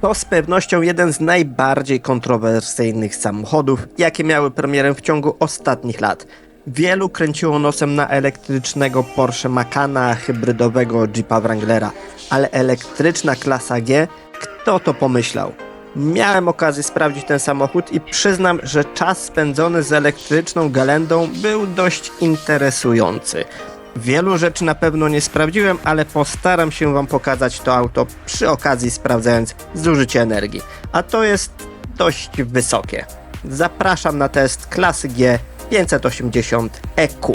To z pewnością jeden z najbardziej kontrowersyjnych samochodów, jakie miały premierę w ciągu ostatnich lat. Wielu kręciło nosem na elektrycznego Porsche Macana, hybrydowego Jeepa Wranglera, ale elektryczna klasa G, kto to pomyślał? Miałem okazję sprawdzić ten samochód i przyznam, że czas spędzony z elektryczną galendą był dość interesujący. Wielu rzeczy na pewno nie sprawdziłem, ale postaram się Wam pokazać to auto przy okazji sprawdzając zużycie energii. A to jest dość wysokie. Zapraszam na test klasy G 580 EQ.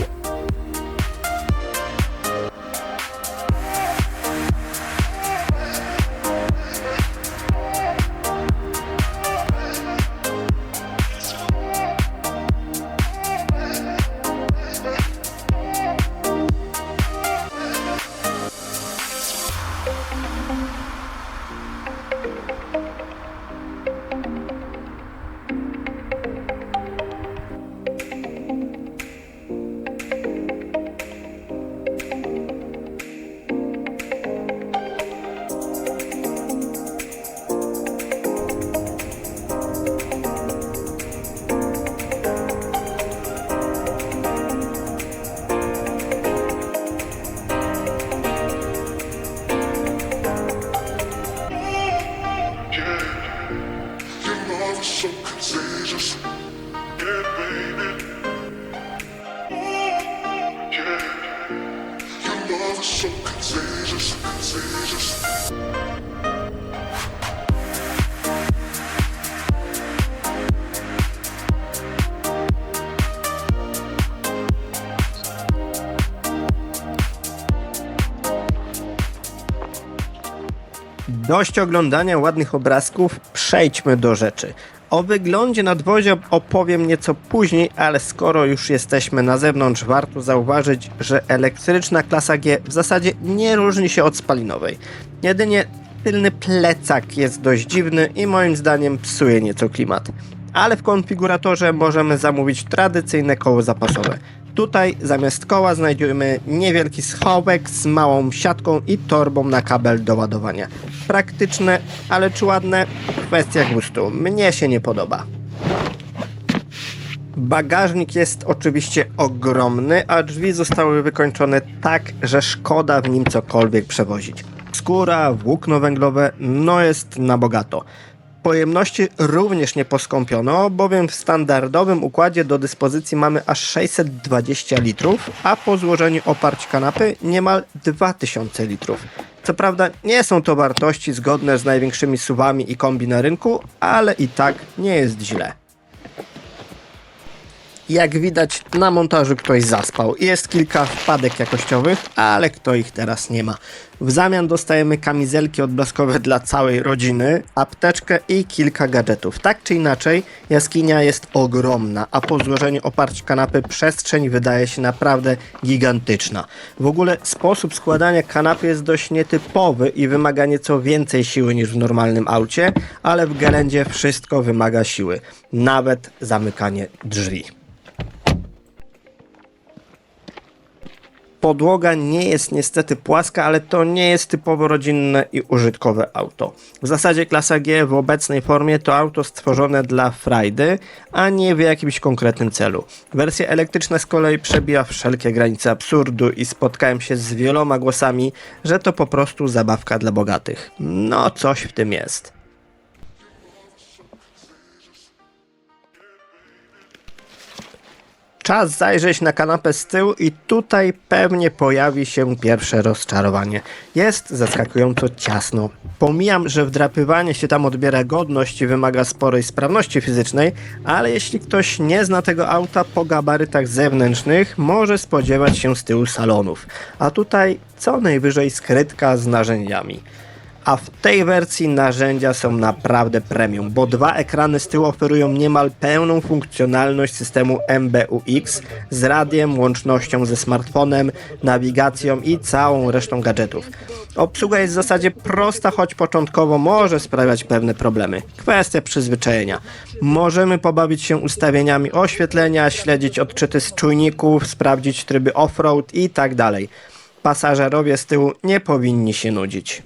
Dość oglądania ładnych obrazków, przejdźmy do rzeczy. O wyglądzie nadwozia opowiem nieco później, ale skoro już jesteśmy na zewnątrz, warto zauważyć, że elektryczna klasa G w zasadzie nie różni się od spalinowej. Jedynie tylny plecak jest dość dziwny i moim zdaniem psuje nieco klimat. Ale w konfiguratorze możemy zamówić tradycyjne koło zapasowe. Tutaj zamiast koła znajdziemy niewielki schowek z małą siatką i torbą na kabel do ładowania. Praktyczne, ale czy ładne? Kwestia gustu. Mnie się nie podoba. Bagażnik jest oczywiście ogromny, a drzwi zostały wykończone tak, że szkoda w nim cokolwiek przewozić. Skóra, włókno węglowe, no jest na bogato. Pojemności również nie poskąpiono, bowiem w standardowym układzie do dyspozycji mamy aż 620 litrów, a po złożeniu oparć kanapy niemal 2000 litrów. Co prawda nie są to wartości zgodne z największymi suwami i kombi na rynku, ale i tak nie jest źle. Jak widać, na montażu ktoś zaspał. Jest kilka wpadek jakościowych, ale kto ich teraz nie ma. W zamian dostajemy kamizelki odblaskowe dla całej rodziny, apteczkę i kilka gadżetów. Tak czy inaczej, jaskinia jest ogromna, a po złożeniu oparć kanapy przestrzeń wydaje się naprawdę gigantyczna. W ogóle sposób składania kanapy jest dość nietypowy i wymaga nieco więcej siły niż w normalnym aucie, ale w Gelendzie wszystko wymaga siły, nawet zamykanie drzwi. Podłoga nie jest niestety płaska, ale to nie jest typowo rodzinne i użytkowe auto. W zasadzie klasa G w obecnej formie to auto stworzone dla frajdy, a nie w jakimś konkretnym celu. Wersja elektryczna z kolei przebija wszelkie granice absurdu i spotkałem się z wieloma głosami, że to po prostu zabawka dla bogatych. No coś w tym jest. Czas zajrzeć na kanapę z tyłu i tutaj pewnie pojawi się pierwsze rozczarowanie. Jest zaskakująco ciasno. Pomijam, że wdrapywanie się tam odbiera godność i wymaga sporej sprawności fizycznej, ale jeśli ktoś nie zna tego auta po gabarytach zewnętrznych, może spodziewać się z tyłu salonów. A tutaj co najwyżej skrytka z narzędziami. A w tej wersji narzędzia są naprawdę premium, bo dwa ekrany z tyłu oferują niemal pełną funkcjonalność systemu MBUX z radiem, łącznością ze smartfonem, nawigacją i całą resztą gadżetów. Obsługa jest w zasadzie prosta, choć początkowo może sprawiać pewne problemy. Kwestia przyzwyczajenia. Możemy pobawić się ustawieniami oświetlenia, śledzić odczyty z czujników, sprawdzić tryby off-road i tak dalej. Pasażerowie z tyłu nie powinni się nudzić.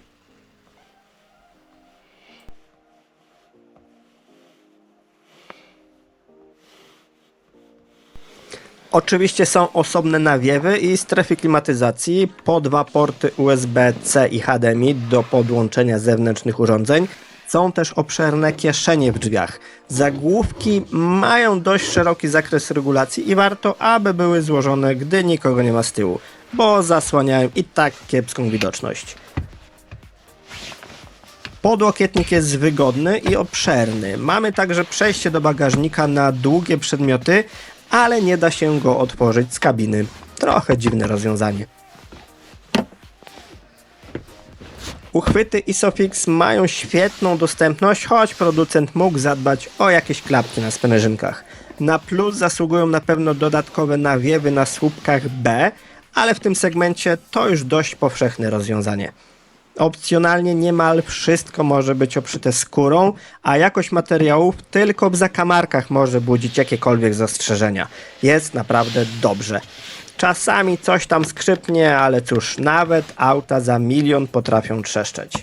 Oczywiście są osobne nawiewy i strefy klimatyzacji, po dwa porty USB-C i HDMI do podłączenia zewnętrznych urządzeń. Są też obszerne kieszenie w drzwiach. Zagłówki mają dość szeroki zakres regulacji i warto, aby były złożone, gdy nikogo nie ma z tyłu, bo zasłaniają i tak kiepską widoczność. Podłokietnik jest wygodny i obszerny. Mamy także przejście do bagażnika na długie przedmioty, ale nie da się go otworzyć z kabiny. Trochę dziwne rozwiązanie. Uchwyty Isofix mają świetną dostępność, choć producent mógł zadbać o jakieś klapki na sprężynkach. Na plus zasługują na pewno dodatkowe nawiewy na słupkach B, ale w tym segmencie to już dość powszechne rozwiązanie. Opcjonalnie niemal wszystko może być obszyte skórą, a jakość materiałów tylko w zakamarkach może budzić jakiekolwiek zastrzeżenia. Jest naprawdę dobrze. Czasami coś tam skrzypnie, ale cóż, nawet auta za milion potrafią trzeszczeć.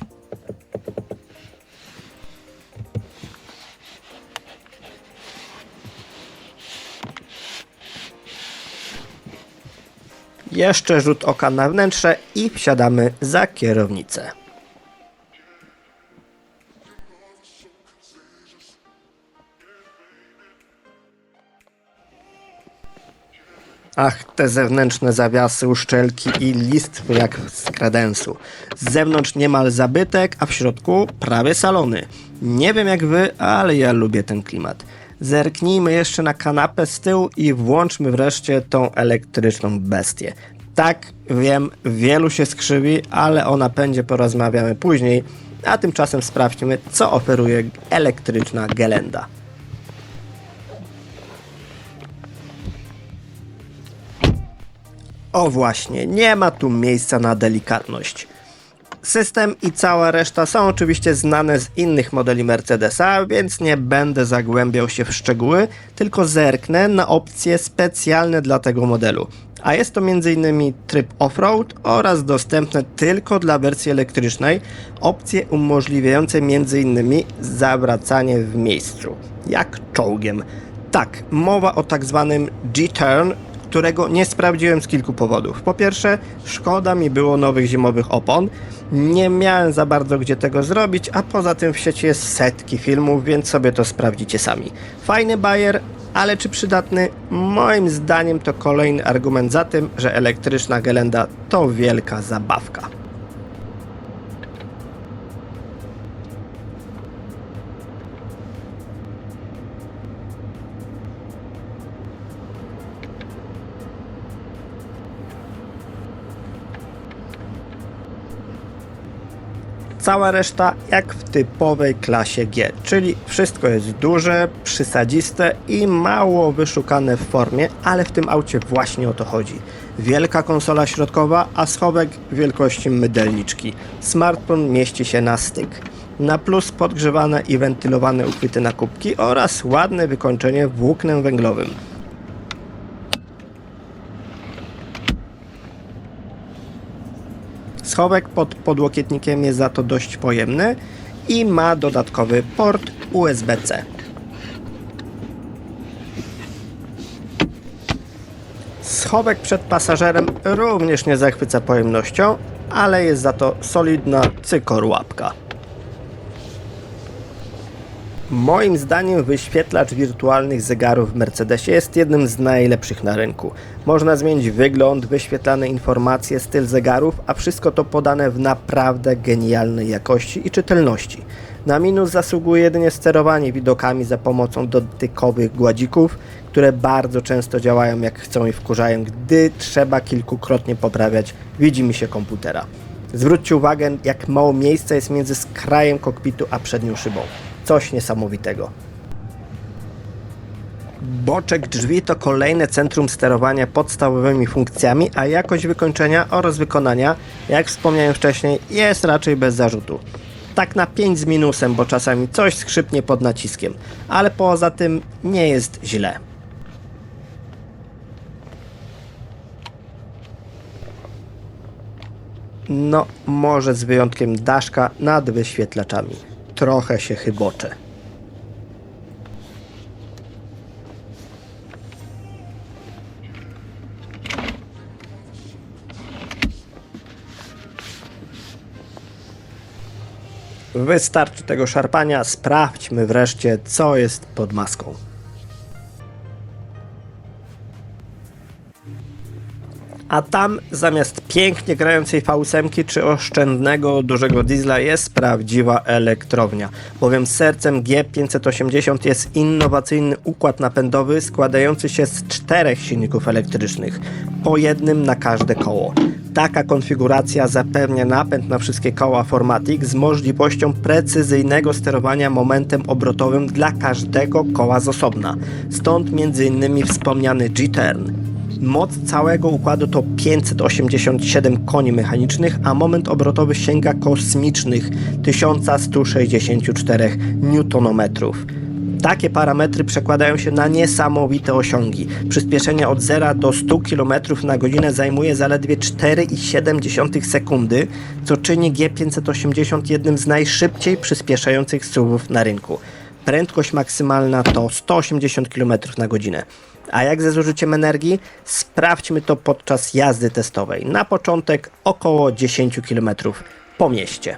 Jeszcze rzut oka na wnętrze i wsiadamy za kierownicę. Ach, te zewnętrzne zawiasy, uszczelki i listwy jak z kredensu. Z zewnątrz niemal zabytek, a w środku prawie salony. Nie wiem jak wy, ale ja lubię ten klimat. Zerknijmy jeszcze na kanapę z tyłu i włączmy wreszcie tą elektryczną bestię. Tak, wiem, wielu się skrzywi, ale o napędzie porozmawiamy później, a tymczasem sprawdźmy, co oferuje elektryczna Gelenda. O właśnie, nie ma tu miejsca na delikatność. System i cała reszta są oczywiście znane z innych modeli Mercedesa, więc nie będę zagłębiał się w szczegóły, tylko zerknę na opcje specjalne dla tego modelu. A jest to m.in. tryb off-road oraz dostępne tylko dla wersji elektrycznej opcje umożliwiające m.in. zawracanie w miejscu, jak czołgiem. Tak, mowa o tak zwanym G-turn, którego nie sprawdziłem z kilku powodów. Po pierwsze, szkoda mi było nowych zimowych opon. Nie miałem za bardzo gdzie tego zrobić, a poza tym w sieci jest setki filmów, więc sobie to sprawdzicie sami. Fajny bajer, ale czy przydatny? Moim zdaniem to kolejny argument za tym, że elektryczna Gelenda to wielka zabawka. Cała reszta jak w typowej klasie G, czyli wszystko jest duże, przysadziste i mało wyszukane w formie, ale w tym aucie właśnie o to chodzi. Wielka konsola środkowa, a schowek wielkości mydelniczki. Smartfon mieści się na styk. Na plus podgrzewane i wentylowane uchwyty na kubki oraz ładne wykończenie włóknem węglowym. Schowek pod podłokietnikiem jest za to dość pojemny i ma dodatkowy port USB-C. Schowek przed pasażerem również nie zachwyca pojemnością, ale jest za to solidna cykorłapka. Moim zdaniem wyświetlacz wirtualnych zegarów w Mercedesie jest jednym z najlepszych na rynku. Można zmienić wygląd, wyświetlane informacje, styl zegarów, a wszystko to podane w naprawdę genialnej jakości i czytelności. Na minus zasługuje jedynie sterowanie widokami za pomocą dotykowych gładzików, które bardzo często działają jak chcą i wkurzają, gdy trzeba kilkukrotnie poprawiać widzi mi się komputera. Zwróćcie uwagę, jak mało miejsca jest między skrajem kokpitu a przednią szybą. Coś niesamowitego. Boczek drzwi to kolejne centrum sterowania podstawowymi funkcjami, a jakość wykończenia oraz wykonania, jak wspomniałem wcześniej, jest raczej bez zarzutu. Tak na 5 z minusem, bo czasami coś skrzypnie pod naciskiem, ale poza tym nie jest źle. No, może z wyjątkiem daszka nad wyświetlaczami. Trochę się chyboczę. Wystarczy tego szarpania, sprawdźmy wreszcie, co jest pod maską. A tam zamiast pięknie grającej V8 czy oszczędnego dużego diesla jest prawdziwa elektrownia, bowiem sercem G580 jest innowacyjny układ napędowy składający się z czterech silników elektrycznych, po jednym na każde koło. Taka konfiguracja zapewnia napęd na wszystkie koła Formatic z możliwością precyzyjnego sterowania momentem obrotowym dla każdego koła z osobna. Stąd m.in. wspomniany G-Turn. Moc całego układu to 587 koni mechanicznych, a moment obrotowy sięga kosmicznych 1164 Nm. Takie parametry przekładają się na niesamowite osiągi. Przyspieszenie od 0 do 100 km na godzinę zajmuje zaledwie 4,7 sekundy, co czyni G580 jednym z najszybciej przyspieszających SUVów na rynku. Prędkość maksymalna to 180 km na godzinę. A jak ze zużyciem energii? Sprawdźmy to podczas jazdy testowej. Na początek około 10 km po mieście.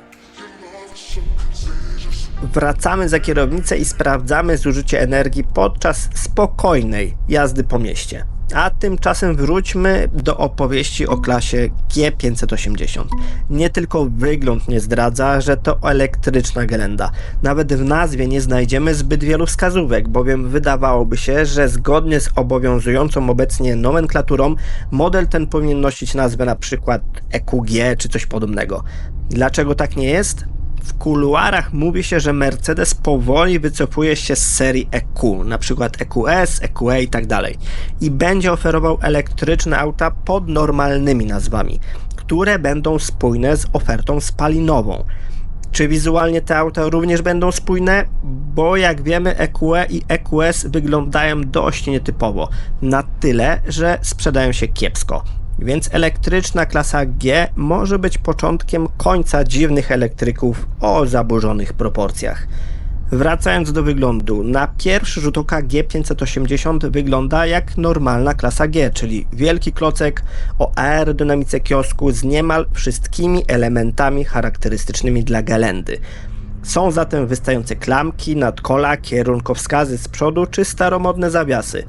Wracamy za kierownicę i sprawdzamy zużycie energii podczas spokojnej jazdy po mieście. A tymczasem wróćmy do opowieści o klasie G580. Nie tylko wygląd nie zdradza, że to elektryczna gelenda. Nawet w nazwie nie znajdziemy zbyt wielu wskazówek, bowiem wydawałoby się, że zgodnie z obowiązującą obecnie nomenklaturą model ten powinien nosić nazwę na przykład EQG czy coś podobnego. Dlaczego tak nie jest? W kuluarach mówi się, że Mercedes powoli wycofuje się z serii EQ, na przykład EQS, EQE i tak dalej, i będzie oferował elektryczne auta pod normalnymi nazwami, które będą spójne z ofertą spalinową. Czy wizualnie te auta również będą spójne? Bo jak wiemy EQE i EQS wyglądają dość nietypowo, na tyle, że sprzedają się kiepsko. Więc elektryczna klasa G może być początkiem końca dziwnych elektryków o zaburzonych proporcjach. Wracając do wyglądu, na pierwszy rzut oka G580 wygląda jak normalna klasa G, czyli wielki klocek o aerodynamice kiosku z niemal wszystkimi elementami charakterystycznymi dla Galendy. Są zatem wystające klamki, nadkola, kierunkowskazy z przodu czy staromodne zawiasy.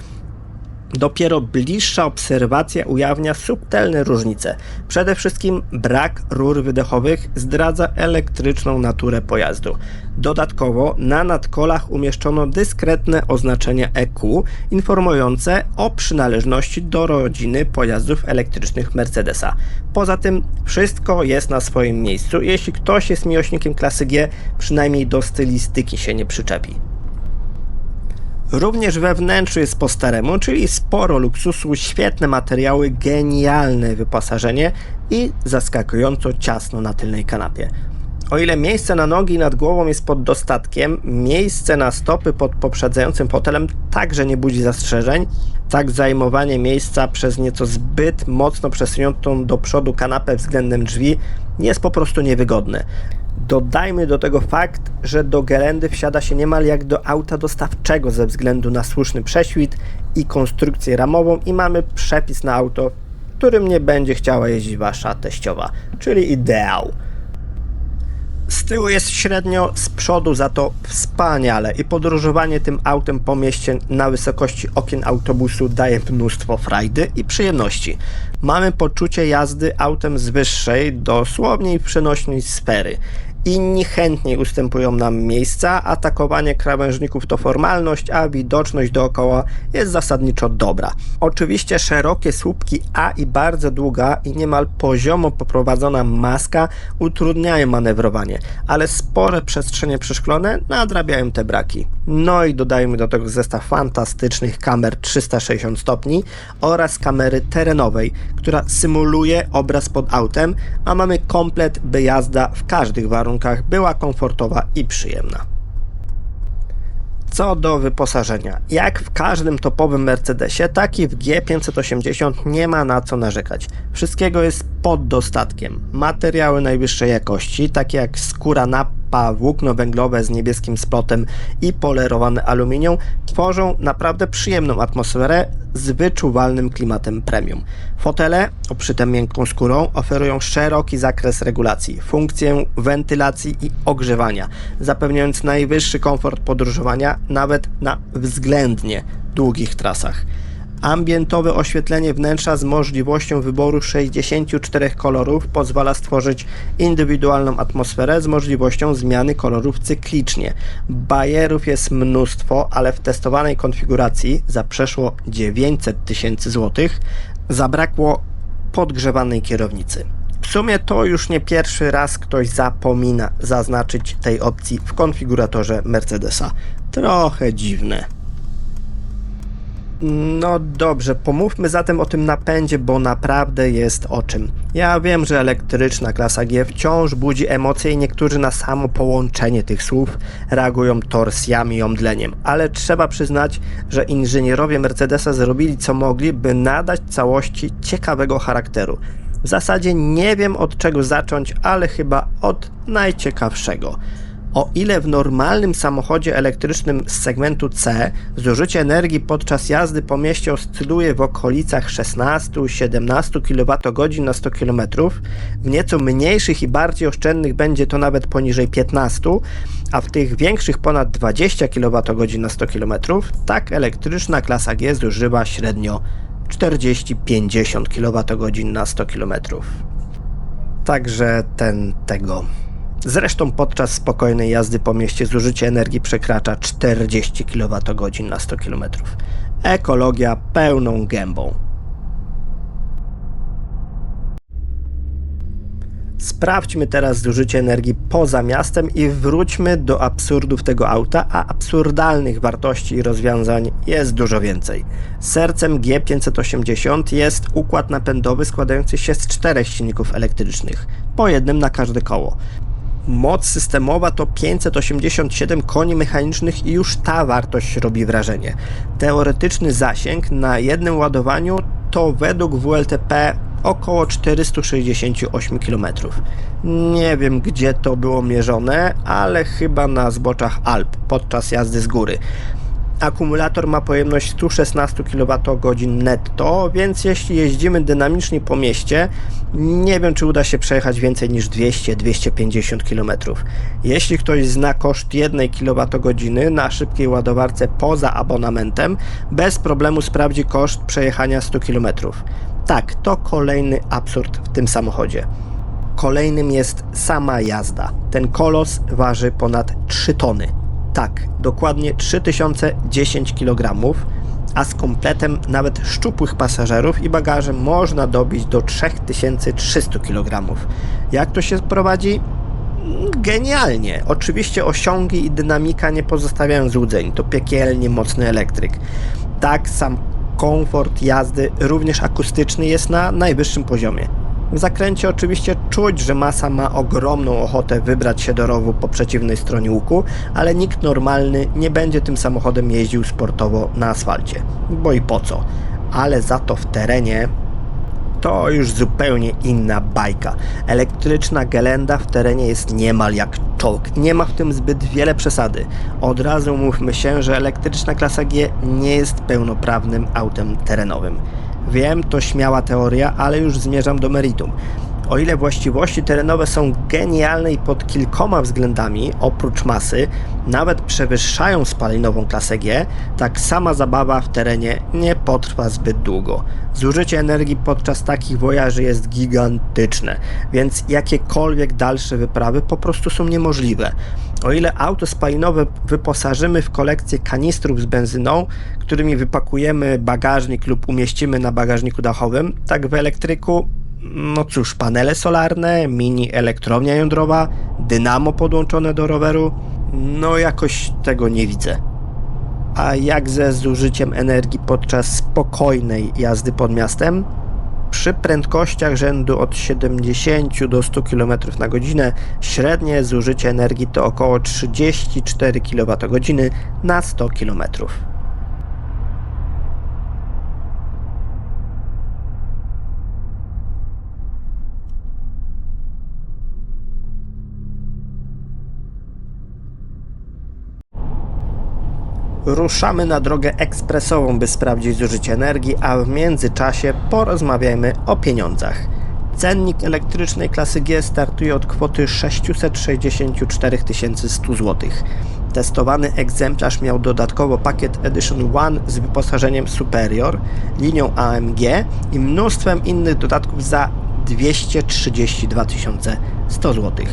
Dopiero bliższa obserwacja ujawnia subtelne różnice. Przede wszystkim brak rur wydechowych zdradza elektryczną naturę pojazdu. Dodatkowo na nadkolach umieszczono dyskretne oznaczenie EQ informujące o przynależności do rodziny pojazdów elektrycznych Mercedesa. Poza tym wszystko jest na swoim miejscu, jeśli ktoś jest miłośnikiem klasy G, przynajmniej do stylistyki się nie przyczepi. Również we wnętrzu jest po staremu, czyli sporo luksusu, świetne materiały, genialne wyposażenie i zaskakująco ciasno na tylnej kanapie. O ile miejsce na nogi nad głową jest pod dostatkiem, miejsce na stopy pod poprzedzającym fotelem także nie budzi zastrzeżeń, tak zajmowanie miejsca przez nieco zbyt mocno przesuniętą do przodu kanapę względem drzwi jest po prostu niewygodne. Dodajmy do tego fakt, że do gelendy wsiada się niemal jak do auta dostawczego ze względu na słuszny prześwit i konstrukcję ramową i mamy przepis na auto, którym nie będzie chciała jeździć wasza teściowa, czyli ideał. Z tyłu jest średnio, z przodu za to wspaniale i podróżowanie tym autem po mieście na wysokości okien autobusu daje mnóstwo frajdy i przyjemności. Mamy poczucie jazdy autem z wyższej, dosłownie i przenośnej sfery. Inni chętniej ustępują nam miejsca, atakowanie krawężników to formalność, a widoczność dookoła jest zasadniczo dobra. Oczywiście szerokie słupki A i bardzo długa i niemal poziomo poprowadzona maska utrudniają manewrowanie, ale spore przestrzenie przeszklone nadrabiają te braki. No i dodajmy do tego zestaw fantastycznych kamer 360 stopni oraz kamery terenowej, która symuluje obraz pod autem, a mamy komplet, by jazda w każdych warunkach była komfortowa i przyjemna. Co do wyposażenia, jak w każdym topowym Mercedesie, tak i w G580 nie ma na co narzekać. Wszystkiego jest pod dostatkiem. Materiały najwyższej jakości, takie jak skóra lampa, włókno węglowe z niebieskim splotem i polerowane aluminium tworzą naprawdę przyjemną atmosferę z wyczuwalnym klimatem premium. Fotele obszyte miękką skórą oferują szeroki zakres regulacji, funkcję wentylacji i ogrzewania, zapewniając najwyższy komfort podróżowania nawet na względnie długich trasach. Ambientowe oświetlenie wnętrza z możliwością wyboru 64 kolorów pozwala stworzyć indywidualną atmosferę z możliwością zmiany kolorów cyklicznie. Bajerów jest mnóstwo, ale w testowanej konfiguracji za przeszło 900 tysięcy złotych zabrakło podgrzewanej kierownicy. W sumie to już nie pierwszy raz ktoś zapomina zaznaczyć tej opcji w konfiguratorze Mercedesa. Trochę dziwne. No dobrze, pomówmy zatem o tym napędzie, bo naprawdę jest o czym. Ja wiem, że elektryczna klasa G wciąż budzi emocje i niektórzy na samo połączenie tych słów reagują torsjami i omdleniem, ale trzeba przyznać, że inżynierowie Mercedesa zrobili co mogli, by nadać całości ciekawego charakteru. W zasadzie nie wiem od czego zacząć, ale chyba od najciekawszego. O ile w normalnym samochodzie elektrycznym z segmentu C zużycie energii podczas jazdy po mieście oscyluje w okolicach 16-17 kWh na 100 km, w nieco mniejszych i bardziej oszczędnych będzie to nawet poniżej 15, a w tych większych ponad 20 kWh na 100 km, tak elektryczna klasa G zużywa średnio 40-50 kWh na 100 km. Także ten tego. Zresztą podczas spokojnej jazdy po mieście zużycie energii przekracza 40 kWh na 100 km. Ekologia pełną gębą. Sprawdźmy teraz zużycie energii poza miastem i wróćmy do absurdów tego auta, a absurdalnych wartości i rozwiązań jest dużo więcej. Sercem G580 jest układ napędowy składający się z czterech silników elektrycznych, po jednym na każde koło. Moc systemowa to 587 koni mechanicznych i już ta wartość robi wrażenie. Teoretyczny zasięg na jednym ładowaniu to według WLTP około 468 km. Nie wiem gdzie to było mierzone, ale chyba na zboczach Alp podczas jazdy z góry. Akumulator ma pojemność 116 kWh netto, więc jeśli jeździmy dynamicznie po mieście, nie wiem czy uda się przejechać więcej niż 200-250 km. Jeśli ktoś zna koszt 1 kWh na szybkiej ładowarce poza abonamentem, bez problemu sprawdzi koszt przejechania 100 km. Tak, to kolejny absurd w tym samochodzie. Kolejnym jest sama jazda. Ten kolos waży ponad 3 tony. Tak, dokładnie 3010 kg, a z kompletem nawet szczupłych pasażerów i bagażem można dobić do 3300 kg. Jak to się prowadzi? Genialnie. Oczywiście osiągi i dynamika nie pozostawiają złudzeń. To piekielnie mocny elektryk. Tak, sam komfort jazdy, również akustyczny, jest na najwyższym poziomie. W zakręcie oczywiście czuć, że masa ma ogromną ochotę wybrać się do rowu po przeciwnej stronie łuku, ale nikt normalny nie będzie tym samochodem jeździł sportowo na asfalcie. Bo i po co? Ale za to w terenie to już zupełnie inna bajka. Elektryczna gelenda w terenie jest niemal jak czołg. Nie ma w tym zbyt wiele przesady. Od razu mówmy się, że elektryczna klasa G nie jest pełnoprawnym autem terenowym. Wiem, to śmiała teoria, ale już zmierzam do meritum. O ile właściwości terenowe są genialne i pod kilkoma względami, oprócz masy, nawet przewyższają spalinową klasę G, tak sama zabawa w terenie nie potrwa zbyt długo. Zużycie energii podczas takich wojaży jest gigantyczne, więc jakiekolwiek dalsze wyprawy po prostu są niemożliwe. O ile auto spalinowe wyposażymy w kolekcję kanistrów z benzyną, którymi wypakujemy bagażnik lub umieścimy na bagażniku dachowym, tak w elektryku no cóż, panele solarne, mini elektrownia jądrowa, dynamo podłączone do roweru. No jakoś tego nie widzę. A jak ze zużyciem energii podczas spokojnej jazdy pod miastem? Przy prędkościach rzędu od 70 do 100 km na godzinę średnie zużycie energii to około 34 kWh na 100 km. Ruszamy na drogę ekspresową, by sprawdzić zużycie energii, a w międzyczasie porozmawiajmy o pieniądzach. Cennik elektrycznej klasy G startuje od kwoty 664 100 zł. Testowany egzemplarz miał dodatkowo pakiet Edition One z wyposażeniem Superior, linią AMG i mnóstwem innych dodatków za 232 100 zł.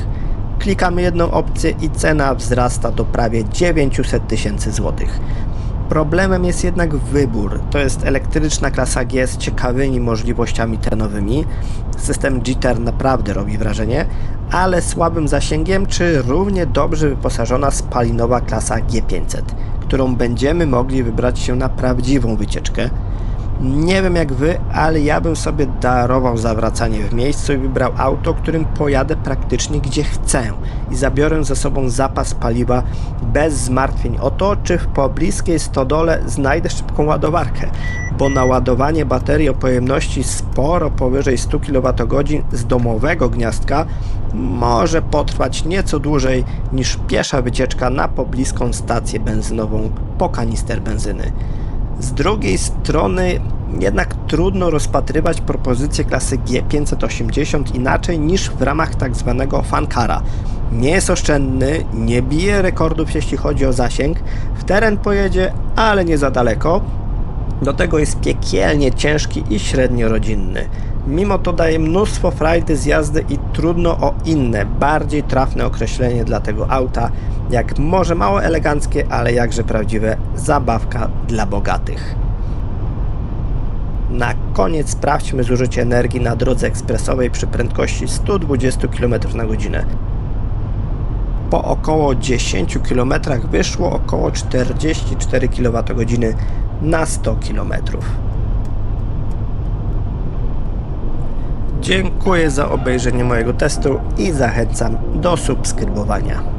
Klikamy jedną opcję i cena wzrasta do prawie 900 tysięcy złotych. Problemem jest jednak wybór. To jest elektryczna klasa G z ciekawymi możliwościami terenowymi. System Jitter naprawdę robi wrażenie, ale słabym zasięgiem, czy równie dobrze wyposażona spalinowa klasa G500, którą będziemy mogli wybrać się na prawdziwą wycieczkę. Nie wiem jak wy, ale ja bym sobie darował zawracanie w miejscu i wybrał auto, którym pojadę praktycznie gdzie chcę i zabiorę ze sobą zapas paliwa bez zmartwień o to, czy w pobliskiej stodole znajdę szybką ładowarkę, bo naładowanie baterii o pojemności sporo powyżej 100 kWh z domowego gniazdka może potrwać nieco dłużej niż piesza wycieczka na pobliską stację benzynową po kanister benzyny. Z drugiej strony jednak trudno rozpatrywać propozycję klasy G580 inaczej niż w ramach tak zwanego fankara. Nie jest oszczędny, nie bije rekordów jeśli chodzi o zasięg, w teren pojedzie, ale nie za daleko. Do tego jest piekielnie ciężki i średnio rodzinny. Mimo to daje mnóstwo frajdy z jazdy i trudno o inne, bardziej trafne określenie dla tego auta, jak może mało eleganckie, ale jakże prawdziwe zabawka dla bogatych. Na koniec sprawdźmy zużycie energii na drodze ekspresowej przy prędkości 120 km na godzinę. Po około 10 km wyszło około 44 kWh na 100 km. Dziękuję za obejrzenie mojego testu i zachęcam do subskrybowania.